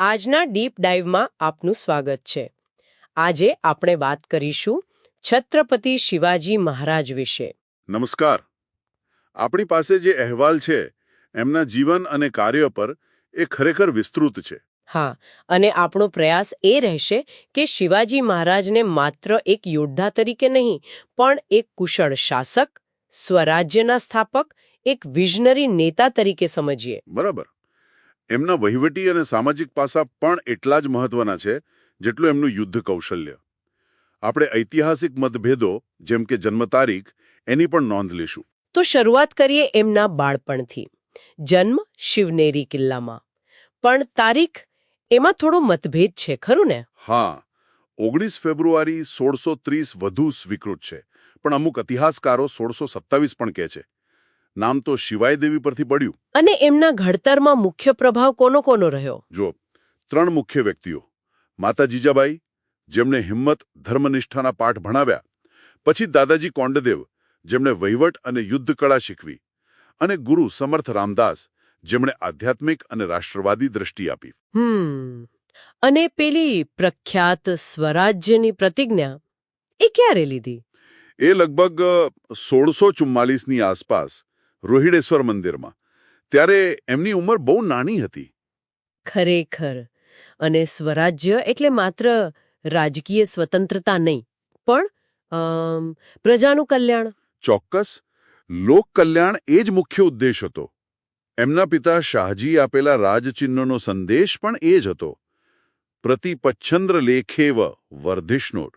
આજના ડીપ ડાઇવમાં આપનું સ્વાગત છે. આજે આપણે વાત કરીશું છત્રપતિ શિવાજી મહારાજ વિશે. નમસ્કાર. આપણી પાસે જે અહેવાલ છે એમના જીવન અને કાર્ય પર એ ખરેખર વિસ્તૃત છે. હા અને આપણો પ્રયાસ એ રહેશે કે શિવાજી મહારાજને માત્ર એક યોદ્ધા તરીકે નહીં પણ એક કુશળ શાસક સ્વરાજ્યના સ્થાપક એક વિઝનરી નેતા તરીકે સમજીએ. બરાબર. એમના વહીવટી અને સામાજિક પાસા પણ એટલા જ મહત્વના છે જેટલું એમનું યુદ્ધ કૌશલ્ય. આપણે ઐતિહાસિક મતભેદો જેમ કે જન્મ તારીખ એની પણ નોંધ લઈશું. તો શરૂઆત કરીએ એમના બાળપણથી. જન્મ શિવનેરી કિલ્લામાં. પણ તારીખ એમાં થોડો મતભેદ છે ખરું ને? હા. ઓગણીસ ફેબ્રુઆરી સોળસો ત્રીસ વધુ સ્વીકૃત છે. પણ અમુક ઇતિહાસકારો સોળસો સત્તાવીસ પણ કહે છે. નામ તો શિવાય દેવી પરથી પડ્યું. અને એમના ઘડતરમાં મુખ્ય પ્રભાવ કોનો કોનો રહ્યો? જો ત્રણ મુખ્ય વ્યક્તિઓ. માતા જીજાબાઈ જેમણે હિંમત ધર્મનિષ્ઠાના પાઠ ભણાવ્યા. પછી દાદાજી કોંડદેવ જેમણે વહીવટ અને યુદ્ધ કળા શીખવી. અને ગુરુ સમર્થ રામદાસ જેમણે આધ્યાત્મિક અને રાષ્ટ્રવાદી દ્રષ્ટિ આપી. હમ. અને પેલી પ્રખ્યાત સ્વરાજ્યની પ્રતિજ્ઞા એ ક્યારે લીધી? એ લગભગ સોળસો ચુમ્માલીસની આસપાસ. રોહિડેશ્વર મંદિરમાં. ત્યારે એમની ઉંમર બહુ નાની હતી. ખરેખર. અને સ્વરાજ્ય એટલે માત્ર રાજકીય સ્વતંત્રતા નહીં પણ પ્રજાનું કલ્યાણ. ચોક્કસ. લોક કલ્યાણ એ જ મુખ્ય ઉદ્દેશ હતો. એમના પિતા શાહજી આપેલા રાજચિહ્નોનો સંદેશ પણ એ જ હતો. પ્રતિપચ્છંદ્ર લેખેવ વર્ધિષ્ણુર.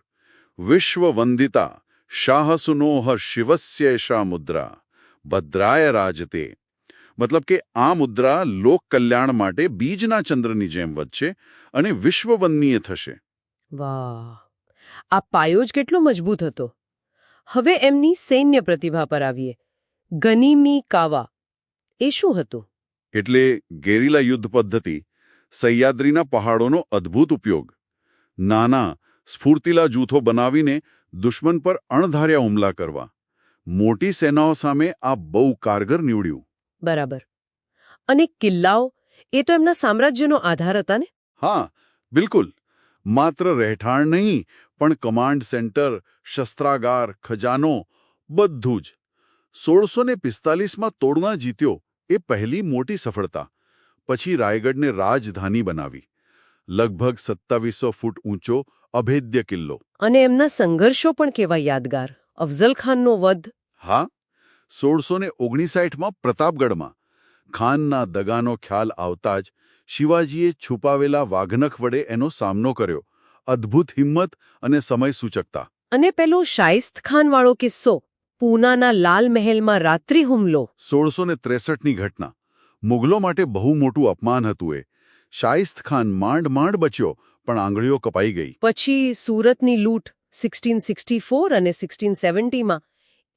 વિશ્વવંદિતા શાહસુનોહ શા મુદ્રા ભદ્રાય રાજતે. મતલબ કે આ મુદ્રા લોક કલ્યાણ માટે બીજના ચંદ્રની જેમ વધશે અને વિશ્વવંદનીય થશે. વાહ! આ પાયો જ કેટલો મજબૂત હતો. હવે એમની સૈન્ય પ્રતિભા પર આવીએ. ગનીમી કાવા. એ શું હતું? એટલે ગેરીલા યુદ્ધ પદ્ધતિ સહ્યાદ્રીના પહાડોનો અદ્ભુત ઉપયોગ. નાના સ્ફૂર્તિલા જૂથો બનાવીને દુશ્મન પર અણધાર્યા હુમલા કરવા. મોટી સેનાઓ સામે આ બહુ કારગર નીવડ્યું. બરાબર. અને કિલ્લાઓ એ તો એમના સામ્રાજ્યનો આધાર હતા ને? હા બિલકુલ. માત્ર રહેઠાણ નહીં પણ કમાન્ડ સેન્ટર શસ્ત્રાગાર ખજાનો બધું જ. સોળસો ને પિસ્તાલીસમાં તોડના જીત્યો એ પહેલી મોટી સફળતા. પછી રાયગઢને રાજધાની બનાવી. લગભગ સત્તાવીસો ફૂટ ઊંચો અભેદ્ય કિલ્લો. અને એમના સંઘર્ષો પણ કેવા યાદગાર. અફઝલ ખાનનો વધ. હા સોળસો ને ઓગણીસાઠમાં પ્રતાપગઢમાં. ખાનના દગાનો ખ્યાલ આવતા જ શિવાજીએ છુપાવેલા વાઘનખ વડે એનો સામનો કર્યો. અદ્ભુત હિંમત અને સમય સૂચકતા અને પેલો શાઇસ્ત ખાનવાળો કિસ્સો પૂનાના લાલ મહેલમાં રાત્રિ હુમલો. સોળસો ને ત્રેસઠની ઘટના. મુગલો માટે બહુ મોટું અપમાન હતું એ. શાઇસ્ત ખાન માંડ માંડ બચ્યો પણ આંગળીઓ કપાઈ ગઈ. પછી સુરતની લૂંટ. 1664 અને 1670 માં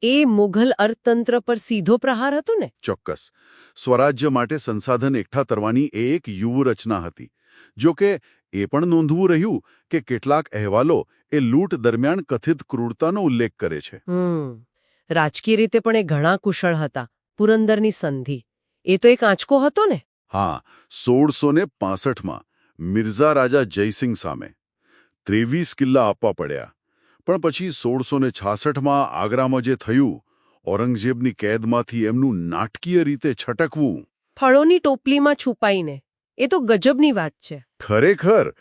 એ મુઘલ અર્થતંત્ર પર સીધો પ્રહાર હતો ને? ચોક્કસ. સ્વરાજ્ય માટે સંસાધન એકઠા કરવાની એ એક યુવ રચના હતી. જો કે એ પણ નોંધવું રહ્યું કે કેટલાક અહેવાલો એ લૂંટ દરમિયાન કથિત ક્રૂરતાનો ઉલ્લેખ કરે છે. રાજકીય રીતે પણ એ ઘણા કુશળ હતા. પુરંદરની સંધિ. એ તો એક આંચકો હતો ને? હા સોળસો ને પાસઠમાં મિર્ઝા રાજા જયસિંહ સામે ત્રેવીસ કિલ્લા આપવા પડ્યા. પણ પછી સોળસો ને છાસઠમાં આગ્રામાં જે થયું ઔરંગઝેબની કેદમાંથી એમનું નાટકીય રીતે છટકવું. ફળોની ટોપલીમાં છુપાઈને. એ તો ગજબની વાત છે. ખરેખર?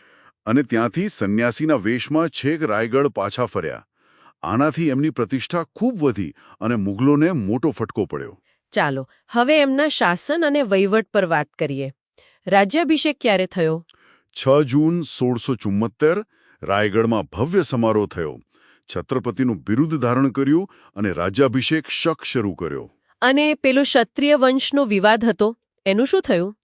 અને ત્યાંથી સંન્યાસીના વેશમાં છેક રાયગઢ પાછા ફર્યા. આનાથી એમની પ્રતિષ્ઠા ખૂબ વધી અને મુગલોને મોટો ફટકો પડ્યો. ચાલો હવે એમના શાસન અને વહીવટ પર વાત કરીએ. રાજ્યાભિષેક ક્યારે થયો? છ જૂન સોળસો ચુમ્મોતેર રાયગઢમાં ભવ્ય સમારોહ થયો. છત્રપતિનું બિરુદ ધારણ કર્યું અને રાજ્યાભિષેક શક શરૂ કર્યો. અને પેલો ક્ષત્રિય વંશનો વિવાદ હતો. એનું શું થયું?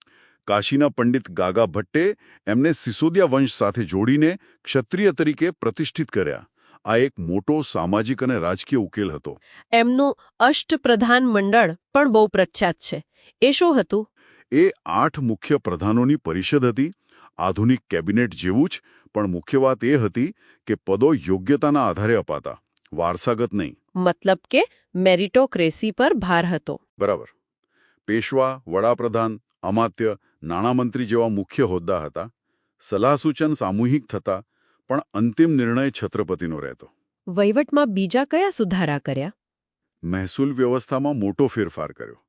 કાશીના પંડિત ગાગા ભટ્ટે એમને સિસોદિયા વંશ સાથે જોડીને ક્ષત્રિય તરીકે પ્રતિષ્ઠિત કર્યા. આ એક મોટો સામાજિક અને રાજકીય ઉકેલ હતો. એમનું અષ્ટપ્રધાન મંડળ પણ બહુ પ્રખ્યાત છે. એ શું હતું? એ આઠ મુખ્ય પ્રધાનોની પરિષદ હતી. આધુનિક કેબિનેટ જેવું જ પણ મુખ્ય વાત એ હતી કે પદો યોગ્યતાના આધારે અપાતા. વારસાગત નહીં. મતલબ કે મેરિટોક્રેસી પર ભાર હતો. બરાબર. પેશવા વડાપ્રધાન અમાત્ય નાણામંત્રી જેવા મુખ્ય હોદ્દા હતા. સલાહ સૂચન સામૂહિક થતા પણ અંતિમ નિર્ણય છત્રપતિનો રહેતો. વહીવટમાં બીજા કયા સુધારા કર્યા? મહેસૂલ વ્યવસ્થામાં મોટો ફેરફાર કર્યો.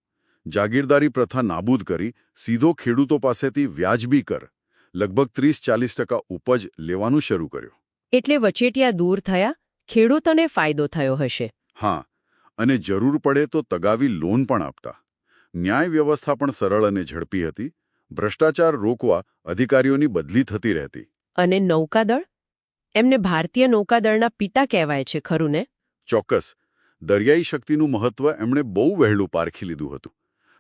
જાગીરદારી પ્રથા નાબૂદ કરી સીધો ખેડૂતો પાસેથી વ્યાજબી કર. લગભગ ત્રીસ ચાલીસ ટકા ઉપજ લેવાનું શરૂ કર્યું. એટલે વચેટિયા દૂર થયા ખેડૂતોને ફાયદો થયો હશે. હા અને જરૂર પડે તો તગાવી લોન પણ આપતા. ન્યાય વ્યવસ્થા પણ સરળ અને ઝડપી હતી. ભ્રષ્ટાચાર રોકવા અધિકારીઓની બદલી થતી રહેતી. અને નૌકાદળ? એમને ભારતીય નૌકાદળના પિતા કહેવાય છે ખરું ને? ચોક્કસ. દરિયાઈ શક્તિનું મહત્વ એમણે બહુ વહેલું પારખી લીધું હતું.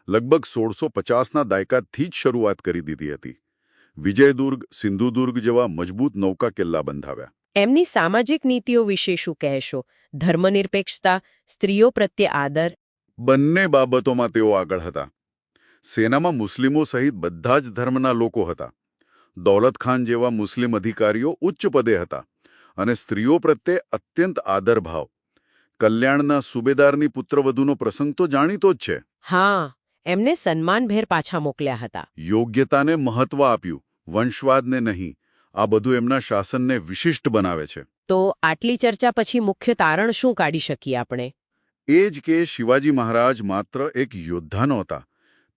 લગભગ સોળસો પચાસના દાયકાથી જ શરૂઆત કરી દીધી હતી. વિજયદુર્ગ સિંધુદુર્ગ જેવા મજબૂત નૌકા કિલ્લા બંધાવ્યા. એમની સામાજિક નીતિઓ વિશે શું કહેશો? ધર્મનિરપેક્ષતા સ્ત્રીઓ પ્રત્યે આદર? બંને બાબતોમાં તેઓ આગળ હતા. સેનામાં મુસ્લિમો સહિત બધા જ ધર્મના લોકો હતા. દૌલત ખાન જેવા મુસ્લિમ અધિકારીઓ ઉચ્ચ પદે હતા અને સ્ત્રીઓ પ્રત્યે અત્યંત આદરભાવ. કલ્યાણના સુબેદારની પુત્રવધુનો પ્રસંગ તો જાણીતો જ છે. હા. એમને સન્માનભેર પાછા મોકલ્યા હતા. યોગ્યતાને મહત્વ આપ્યું વંશવાદને નહીં આ બધું એમના શાસનને વિશિષ્ટ બનાવે છે. તો આટલી ચર્ચા પછી મુખ્ય તારણ શું કાઢી શકીએ આપણે? એ જ કે શિવાજી મહારાજ માત્ર એક યોદ્ધા નહોતા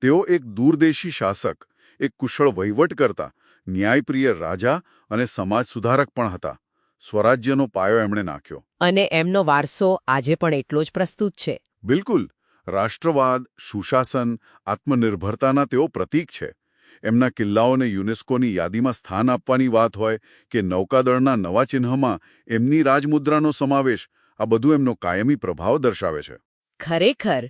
તેઓ એક દૂરદેશી શાસક એક કુશળ વહીવટ કરતા ન્યાયપ્રિય રાજા અને સમાજ સુધારક પણ હતા. સ્વરાજ્યનો પાયો એમણે નાખ્યો. અને એમનો વારસો આજે પણ એટલો જ પ્રસ્તુત છે. બિલકુલ. રાષ્ટ્રવાદ, સુશાસન, આત્મનિર્ભરતાના તેઓ પ્રતીક છે. એમના કિલ્લાઓને યુનેસ્કોની યાદીમાં સ્થાન આપવાની વાત હોય કે નૌકાદળના નવા ચિહ્નમાં એમની રાજમુદ્રાનો સમાવેશ, આ બધું એમનો કાયમી પ્રભાવ દર્શાવે છે. ખરેખર?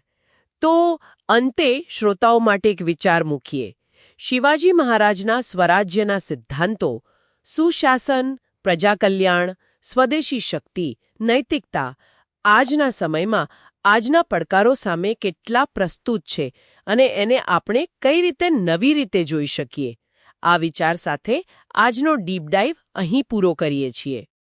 તો અંતે શ્રોતાઓ માટે એક વિચાર મૂકીએ. શિવાજી મહારાજના સ્વરાજ્યના સિદ્ધાંતો, સુશાસન, પ્રજાકલ્યાણ, સ્વદેશી શક્તિ, નૈતિકતા, આજના સમયમાં આજના પડકારો સામે કેટલા પ્રસ્તુત છે અને એને આપણે કઈ રીતે નવી રીતે જોઈ શકીએ? આ વિચાર સાથે આજનો ડીપ ડાઈવ અહીં પૂરો કરીએ છીએ.